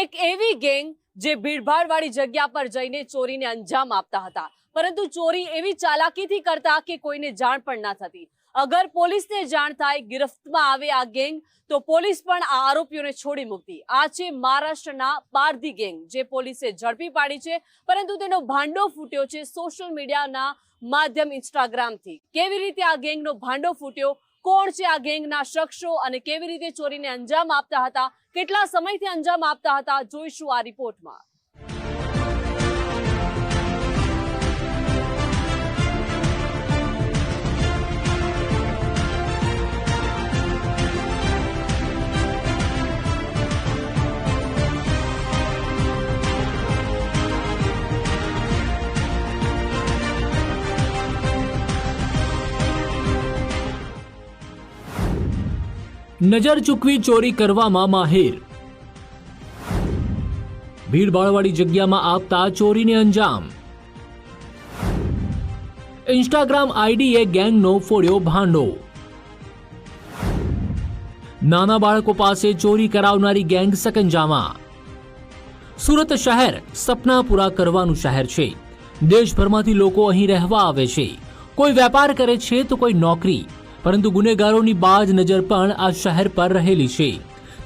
એક એવી ગેંગ જે ભીડભાડવાળી જગ્યા પર જઈને ચોરીને અંજામ આપતા હતા. પરંતુ ચોરી એવી ચાલાકીથી કરતા કે કોઈને જાણ પણ ના થતી. અગર પોલીસને જાણ થાય ગિરફ્તમાં આવે આ ગેંગ, તો પોલીસ પણ આ આરોપીઓને છોડી મૂકતી. આ છે મહારાષ્ટ્રના પારધી ગેંગ, જે પોલીસે ઝડપી પાડી છે, પરંતુ તેનો ભાંડો ફૂટ્યો છે સોશિયલ મીડિયાના માધ્યમ ઇન્સ્ટાગ્રામથી કેવી રીતે આ ગેંગનો ભાંડો ફૂટ્યો? કોણ છે આ ગેંગના શખ્સો અને કેવી રીતે ચોરીને અંજામ આપતા હતા? કેટલા સમયથી અંજામ આપતા હતા? જોઈશું આ રિપોર્ટમાં. નજર ચૂકવી ચોરી કરવામાં માહિર. ભીડભાડવાળી જગ્યામાં આપતા ચોરીને અંજામ. ઇન્સ્ટાગ્રામ આઈડીએ ગેંગનો ફોડ્યો ભાંડો. નાના બાળકો પાસે ચોરી કરાવનારી ગેંગ સકંજામાં. સુરત શહેર સપના પૂરા કરવાનું શહેર છે. દેશભરમાંથી લોકો અહીં રહેવા આવે છે. કોઈ વેપાર કરે છે તો કોઈ નોકરી. પરંતુ ગુનેગારોની બાજ નજર પણ આ શહેર પર રહેલી છે.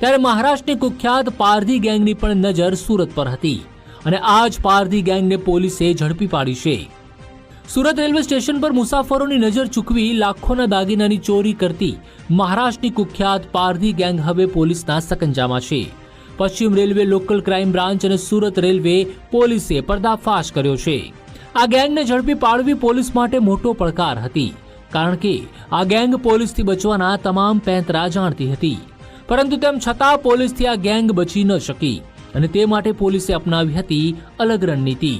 ત્યારે મહારાષ્ટ્રની કુખ્યાત પારધી ગેંગની પણ નજર સુરત પર હતી અને આ જ પારધી ગેંગને પોલીસે ઝડપી પાડી છે. સુરત રેલવે સ્ટેશન પર મુસાફરોની નજર ચૂકવી લાખોના દાગીનાની ચોરી કરતી મહારાષ્ટ્રની કુખ્યાત પારધી ગેંગ હવે પોલીસના સકંજામાં છે. પશ્ચિમ રેલવે લોકલ ક્રાઇમ બ્રાન્ચ અને સુરત રેલવે પોલીસે પર્દાફાશ કર્યો છે. આ ગેંગને ઝડપી પાડવી પોલીસ માટે મોટો પડકાર હતી. કારણ કે આ ગેંગ પોલીસથી બચવાના તમામ પેંતરા જાણતી હતી. પરંતુ તેમ છતાં પોલીસથી આ ગેંગ બચી ન શકી અને તે માટે પોલીસે અપનાવી હતી અલગ રણનીતિ.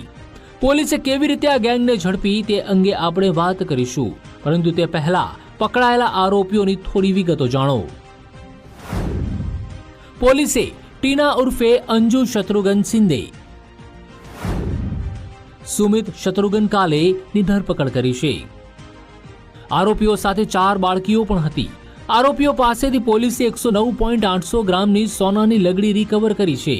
પોલીસે કેવી રીતે આ ગેંગને ઝડપી તે અંગે આપણે વાત કરીશું, પરંતુ તે પહેલા પકડાયેલા આરોપીઓની થોડી વિગતો જાણો. પોલીસે ટીના ઉર્ફે અંજુ શત્રુઘ્ન સિંદે સુમિત શત્રુઘ્ન કાલેની ધરપકડ કરી છે. આરોપીઓ સાથે ચાર બાળકીઓ પણ હતી. આરોપીઓ પાસેથી પોલીસે એકસો નવ પોઈન્ટ આઠસો ગ્રામની સોનાની લગડી રિકવર કરી છે.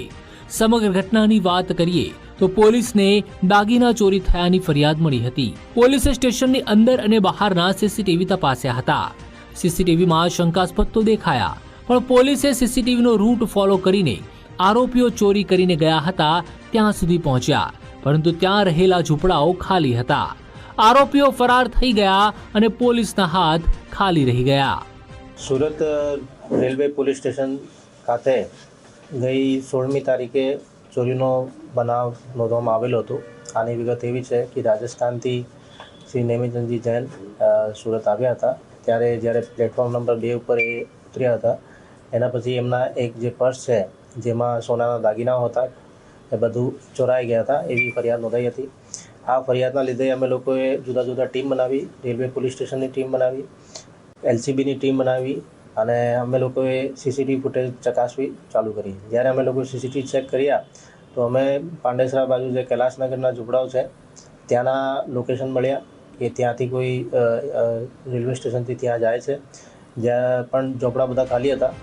સમગ્ર ઘટનાની વાત કરીએ તો પોલીસને દાગીના ચોરી થયાની ફરિયાદ મળી હતી. પોલીસે સ્ટેશનની અંદર અને બહારના સીસીટીવી તપાસ્યા હતા. સીસીટીવીમાં શંકાસ્પદ તો દેખાયા, પણ પોલીસે સીસીટીવીનો રૂટ ફોલો કરીને આરોપીઓ ચોરી કરીને ગયા હતા ત્યાં સુધી પહોંચ્યા, પરંતુ ત્યાં રહેલા ઝૂંપડાઓ ખાલી હતા. આરોપીઓ ફરાર થઈ ગયા અને પોલીસના હાથ ખાલી રહી ગયા. સુરત રેલવે પોલીસ સ્ટેશન ખાતે ગઈ સોળમી તારીખે ચોરીનો બનાવ નોંધવામાં આવેલો હતો. આની વિગત એવી છે કે રાજસ્થાનથી શ્રી નેમિચંદજી જૈન સુરત આવ્યા હતા. ત્યારે જ્યારે પ્લેટફોર્મ નંબર બે ઉપર એ ઉતર્યા હતા, એના પછી એમના એક જે પર્સ છે, જેમાં સોનાના દાગીનાઓ હતા, એ બધું ચોરાઈ ગયા હતા, એવી ફરિયાદ નોંધાઈ હતી. આ ફરિયાદના લીધે અમે લોકોએ જુદા જુદા ટીમ બનાવી, રેલવે પોલીસ સ્ટેશનની ટીમ બનાવી, એલસીબીની ટીમ બનાવી અને અમે લોકોએ સીસીટીવી ફૂટેજ ચકાસવી ચાલુ કરી. જ્યારે અમે લોકો સીસીટીવી ચેક કર્યા, તો અમે પાંડેસરા બાજુ જે કૈલાસનગરના ઝૂંપડાઓ છે, ત્યાંના લોકેશન મળ્યા કે ત્યાંથી કોઈ રેલવે સ્ટેશનથી ત્યાં જાય છે. જ્યાં પણ ઝોપડા બધા ખાલી હતા.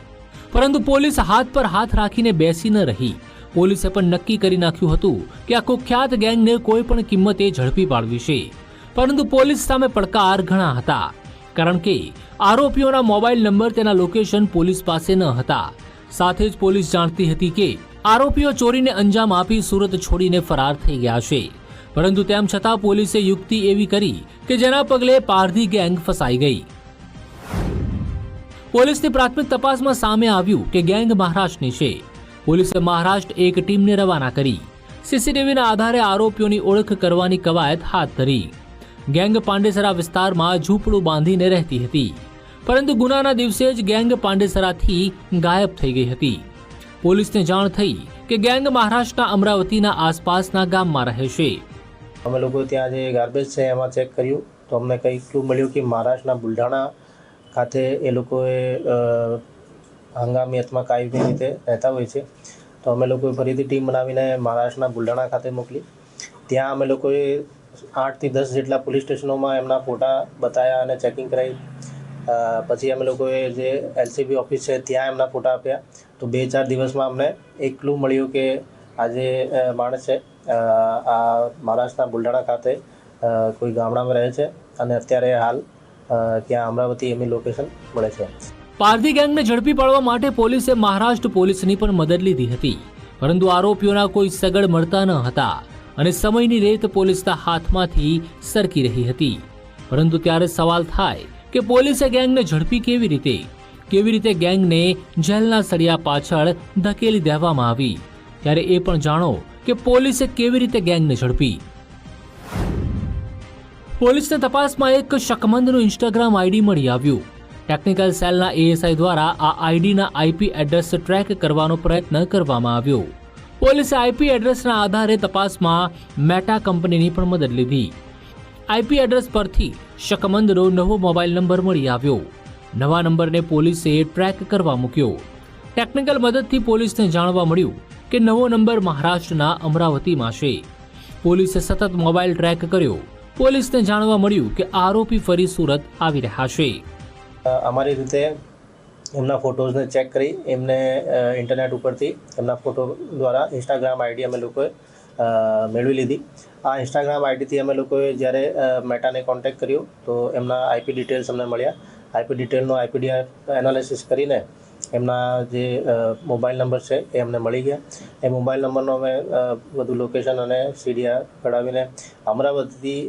પરંતુ પોલીસ હાથ પર હાથ રાખીને બેસી ન રહી. પોલીસે પણ નક્કી કરી નાખ્યું હતું કે આ કુખ્યાત ગેંગને કોઈ પણ કિંમતે ઝડપી પાડવી છે. પરંતુ પોલીસ સામે પડકાર ઘણા હતા. કારણ કે આરોપીઓના મોબાઈલ નંબર તેના લોકેશન પોલીસ પાસે ન હતા. સાથે જ પોલીસ જાણતી હતી કે આરોપીઓ ચોરીને અંજામ આપી સુરત છોડીને ફરાર થઈ ગયા છે. પરંતુ તેમ છતાં પોલીસે યુક્તિ એવી કરી કે જેના પગલે પારધી ગેંગ ફસાઈ ગઈ. પોલીસની પ્રાથમિક તપાસમાં સામે આવ્યું કે ગેંગ મહારાષ્ટ્રની છે. પોલીસે મહારાષ્ટ્ર એક ટીમને રવાના કરી. સીસીટીવીના આધારે આરોપીઓની ઓળખ કરવાની કવાયત હાથ ધરી. ગેંગ પાંડેસરા વિસ્તારમાં ઝૂંપડું બાંધીને રહેતી હતી. પરંતુ ગુનાના દિવસે જ ગેંગ પાંડેસરાથી ગાયબ થઈ ગઈ હતી. પોલીસને જાણ થઈ કે ગેંગ મહારાષ્ટ્રના અમરાવતીના આસપાસના ગામમાં રહે છે. અમે લોકો ત્યાં જે ગાર્બેજ છે એમાં ચેક કર્યું. તો અમને કંઈ ક્લુ મળ્યું કે મહારાષ્ટ્રના બુલઢાણા ખાતે એ લોકોએ હંગામી અથવા કાયમી રીતે રહેતા હોય છે. તો અમે લોકોએ ફરીથી ટીમ બનાવીને મહારાષ્ટ્રના બુલઢાણા ખાતે મોકલી. ત્યાં અમે લોકોએ આઠથી દસ જેટલા પોલીસ સ્ટેશનોમાં એમના ફોટા બતાવ્યા અને ચેકિંગ કરાવી પછી અમે લોકોએ જે એલસીબી ઓફિસ છે ત્યાં એમના ફોટા આપ્યા. તો બે ચાર દિવસમાં અમને એક ક્લુ મળ્યું કે આજે માણસ છે આ મહારાષ્ટ્રના બુલઢાણા ખાતે કોઈ ગામડામાં રહે છે અને અત્યારે હાલ ત્યાં અમરાવતી એમની લોકેશન મળે છે. પારધી ગેંગને ઝડપી પાડવા માટે પોલીસે મહારાષ્ટ્ર પોલીસની પણ મદદ લીધી હતી. પરંતુ આરોપીઓના કોઈ સગડ મળતા ન હતા અને સમયની રેત પોલીસના હાથમાંથી સરકી રહી હતી. પરંતુ ત્યારે સવાલ થાય કે પોલીસે ગેંગને ઝડપી કેવી રીતે? કેવી રીતે ગેંગને જેલના સળિયા પાછળ ધકેલી દેવામાં આવી? ત્યારે એ પણ જાણો કે પોલીસે કેવી રીતે ગેંગને ઝડપી? પોલીસને તપાસમાં એક શકમંદનું ઇન્સ્ટાગ્રામ આઈડી મળી આવ્યું. ટેકનિકલ સેલના એએસઆઈ દ્વારા આ આઈડીના આઈપી એડ્રેસ ટ્રેક કરવાનો પ્રયત્ન કરવામાં આવ્યો. પોલીસે આઈપી એડ્રેસના આધારે તપાસમાં મેટા કંપનીની પણ મદદ લીધી. આઈપી એડ્રેસ પરથી શકમંદનો નવો મોબાઈલ નંબર મળી આવ્યો. નવા નંબરને પોલીસે ટ્રેક કરવા મૂક્યો. ટેકનિકલ મદદથી પોલીસને જાણવા મળ્યું કે નવો નંબર મહારાષ્ટ્રના અમરાવતીમાં છે. પોલીસે સતત મોબાઈલ ટ્રેક કર્યો. પોલીસને જાણવા મળ્યું કે આરોપી ફરી સુરત આવી રહ્યા છે. અમારી રીતે એમના ફોટોઝને ચેક કરી એમને ઇન્ટરનેટ ઉપરથી એમના ફોટો દ્વારા ઇન્સ્ટાગ્રામ આઈડી અમે લોકોએ મેળવી લીધી. આ ઇન્સ્ટાગ્રામ આઈડીથી અમે લોકોએ જ્યારે મેટાને કોન્ટેક્ટ કર્યો તો એમના આઈપી ડિટેલ્સ અમને મળ્યા. આઈપી ડિટેલનો આઈપીડી એનાલિસિસ કરીને એમના જે મોબાઈલ નંબર છે એ અમને મળી ગયા. એ મોબાઈલ નંબરનો અમે બધું લોકેશન અને સીડીઆર કઢાવીને અમરાવતીથી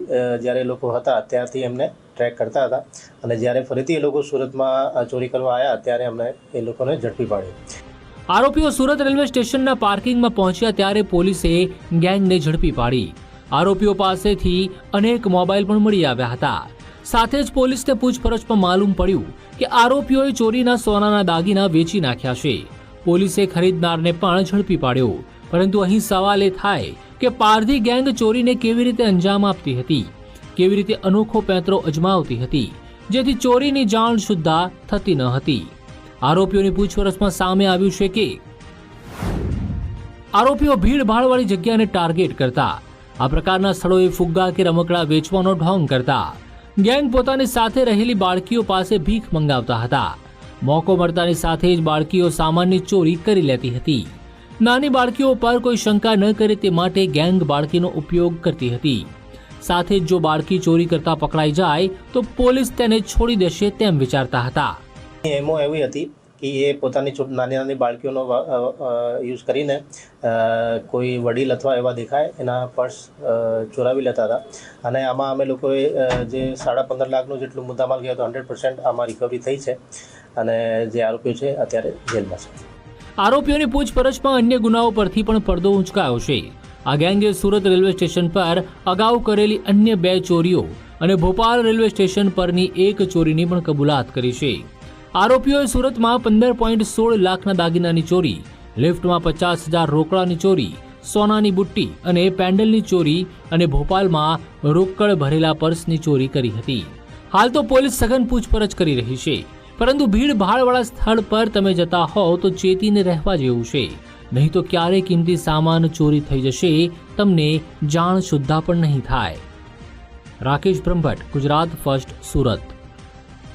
જ્યારે લોકો હતા ત્યારથી એમને ટ્રેક કરતા હતા. અને જ્યારે ફરીથી એ લોકો સુરતમાં ચોરી કરવા આવ્યા ત્યારે અમને એ લોકોને ઝડપી પાડ્યું. આરોપીઓ સુરત રેલવે સ્ટેશનના પાર્કિંગમાં પહોંચ્યા ત્યારે પોલીસે ગેંગને ઝડપી પાડી. આરોપીઓ પાસેથી અનેક મોબાઈલ પણ મળી આવ્યા હતા. સાથે જ પોલીસને પૂછપરછમાં માલુમ પડ્યું કે આરોપીઓએ ચોરીના સોનાના દાગીના વેચી નાખ્યા છે. પોલીસે ખરીદનારને પણ ઝડપી પાડ્યો. પરંતુ અહીં સવાલ એ થાય કે પારધી ગેંગ ચોરીને કેવી રીતે અંજામ આપતી હતી? કેવી રીતે અનોખો પેંતરો અજમાવતી હતી, જેથી ચોરીની જાણ સુદ્ધા થતી ન હતી. આરોપીઓની પૂછપરછમાં સામે આવ્યું છે કે, આરોપીઓ ભીડભાડવાળી જગ્યાને ટાર્ગેટ કરતા, આ પ્રકારના સ્થળોએ ફુગ્ગા કે રમકડા વેચવાનો ઢોંગ કરતા, ગેંગ પોતાની સાથે રહેલી બાળકીઓ પાસે ભીખ મંગાવતા હતા. મોકો મળતાની સાથે જ બાળકીઓ સામાનની ચોરી કરી લેતી હતી. નાની બાળકીઓ પર કોઈ શંકા ન કરે તે માટે ગેંગ બાળકીનો ઉપયોગ કરતી હતી. સાથે જ બાળકી ચોરી કરતા પકડાઈ જાય તો પોલીસ તેને છોડી દેશે તેમ વિચારતા હતા. એમો એવી હતી કે એ પોતાની નાની નાની બાળકીઓનો યુઝ કરીને કોઈ વડીલ અથવા એવા દેખાય એના પર્સ ચોરાવી લેતા હતા. અને આમાં અમે લોકોએ જે સાડા પંદર લાખનું જેટલું મુદ્દામાલ ગયા તો હંડ્રેડ પર્સન્ટ આમાં રિકવરી થઈ છે. અને જે આરોપીઓ છે અત્યારે જેલમાં છે. આરોપીઓની પૂછપરછમાં અન્ય ગુનાઓ પરથી પણ પડદો ઉંચકાયો છે. આ ગેંગે સુરત રેલવે સ્ટેશન પર અગાઉ કરેલી અન્ય બે ચોરીઓ અને ભોપાલ રેલવે સ્ટેશન પરની એક ચોરીની પણ કબૂલાત કરી છે. આરોપીઓએ સુરતમાં પંદર પોઈન્ટ સોળ લાખના દાગીનાની ચોરી, લિફ્ટમાં પચાસ હજાર રોકડાની ચોરી, સોનાની બુટ્ટી અને પેન્ડલની ચોરી અને ભોપાલમાં રોકડ ભરેલા પર્સની ચોરી કરી હતી. હાલ તો પોલીસ સઘન પૂછપરછ કરી રહી છે, પરંતુ ભીડ ભાડવાળા સ્થળ પર તમે જતા હોવ તો ચેતીને રહેવા જેવું છે. નહીં તો ક્યારે કિંમતી સામાન ચોરી થઈ જશે, તમને જાણ સુદ્ધા પણ નહીં થાય. રાકેશ બ્રહ્મભટ્ટ, ગુજરાત ફર્સ્ટ સુરત.